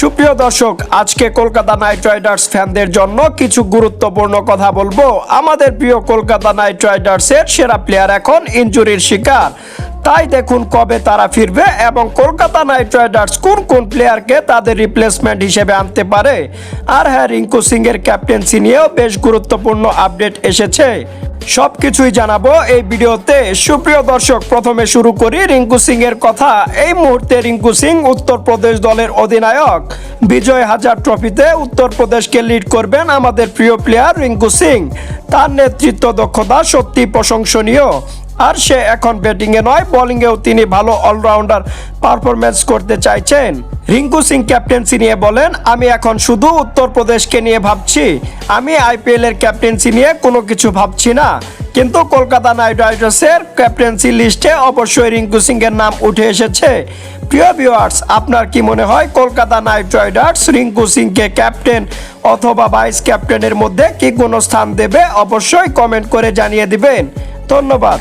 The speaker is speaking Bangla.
সুপ্রিয় দর্শক, আজকে কলকাতা নাইট রাইডার্স ফ্যানদের জন্য কিছু গুরুত্বপূর্ণ কথা বলব। আমাদের প্রিয় কলকাতা নাইট রাইডার্সের সেরা প্লেয়ার এখন ইনজুরির শিকার। তাই দেখুন কবে তারা ফিরবে এবং কলকাতা নাইট রাইডার্স কোন কোন প্লেয়ারকে তাদের রিপ্লেসমেন্ট হিসেবে আনতে পারে। আর হ্যাঁ রিঙ্কু সিং এর ক্যাপ্টেন্সি নিয়েও বেশ গুরুত্বপূর্ণ আপডেট এসেছে। সবকিছুই জানাব এই ভিডিওতে। সুপ্রিয় দর্শক, প্রথমে শুরু করি রিঙ্কু সিং এর কথা। এই মুহূর্তে রিঙ্কু সিং উত্তরপ্রদেশ দলের অধিনায়ক। বিজয় হাজার ট্রফিতে উত্তরপ্রদেশকে লিড করবেন আমাদের প্রিয় প্লেয়ার রিঙ্কু সিং। তার নেতৃত্ব দক্ষতা সত্যি প্রশংসনীয়। আর সে এখন ব্যাটিংয়ে নয় বোলিংয়েও তিনি ভালো অলরাউন্ডার পারফরমেন্স করতে চাইছেন। রিঙ্কু সিং ক্যাপ্টেন্সি নিয়ে বলেন, আমি এখন শুধু উত্তরপ্রদেশকে নিয়ে ভাবছি। আমি আইপিএল এর ক্যাপ্টেন্সি নিয়ে কোনো কিছু ভাবছি না। কিন্তু কলকাতা নাইট রাইডার্সের ক্যাপ্টেন্সি লিস্টে অবশ্যই রিঙ্কু সিং এর নাম উঠে এসেছে। প্রিয় ভিউয়ার্স আপনার কি মনে হয়, কলকাতা নাইট রাইডার্স রিঙ্কু সিংকে ক্যাপ্টেন অথবা ভাইস ক্যাপ্টেনের মধ্যে কি কোনো স্থান দেবে? অবশ্যই কমেন্ট করে জানিয়ে দিবেন। ধন্যবাদ।